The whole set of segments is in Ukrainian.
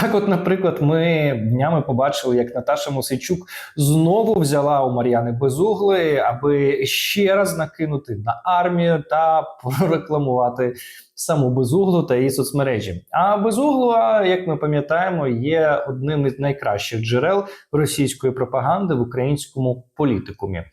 Так, от, наприклад, ми днями побачили, як Наташа Мосичук знову взяла у Мар'яни Безуглої, аби ще раз накинути на армію та прорекламувати саму Безуглу та її соцмережі. А Безугла, як ми пам'ятаємо, є одним із найкращих джерел російської пропаганди в українському політикумі.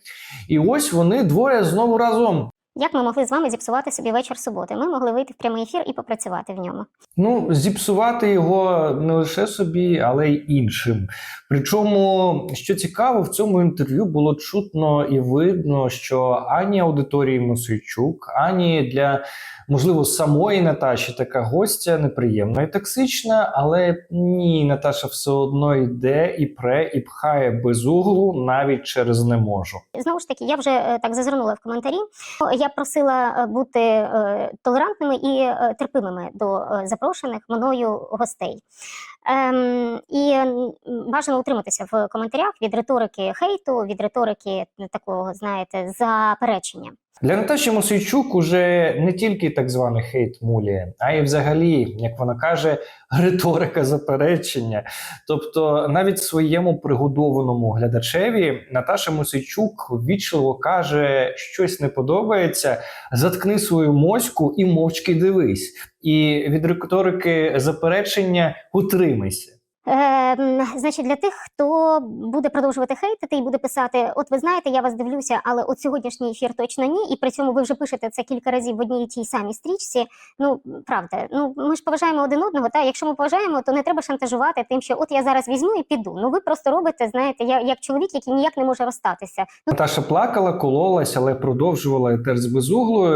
І ось вони двоє знову разом. Як ми могли з вами зіпсувати собі вечір суботи? Ми могли вийти в прямий ефір і попрацювати в ньому. Ну, зіпсувати його не лише собі, але й іншим. Причому, що цікаво, в цьому інтерв'ю було чутно і видно, що ані аудиторії Мосейчук, ані для можливо самої Наташі така гостя неприємна і токсична, але ні, Наташа все одно йде і пре, і пхає без углу навіть через не можу. Знову ж таки, я вже е, так зазирнула в коментарі. Я просила е, бути е, толерантними і е, терпимими до е, запрошених мною гостей. Ем, і бажано утриматися в коментарях від риторики хейту, від риторики такого, знаєте, заперечення. Для Наташі Мосійчук уже не тільки так званий хейт муліє, а й взагалі, як вона каже, риторика заперечення. Тобто, навіть своєму пригодованому глядачеві Наташа Мосійчук ввічливо каже, щось не подобається, заткни свою моську і мовчки дивись. І від риторики заперечення утримайся. Е, значить, для тих, хто буде продовжувати хейтити і буде писати: От ви знаєте, я вас дивлюся, але от сьогоднішній ефір точно ні. І при цьому ви вже пишете це кілька разів в одній тій самій стрічці. Ну правда, ну ми ж поважаємо один одного. Та якщо ми поважаємо, то не треба шантажувати тим, що от я зараз візьму і піду. Ну ви просто робите, знаєте, я як чоловік, який ніяк не може розстатися. Наташа плакала, кололась, але продовжувала етер з безуглою.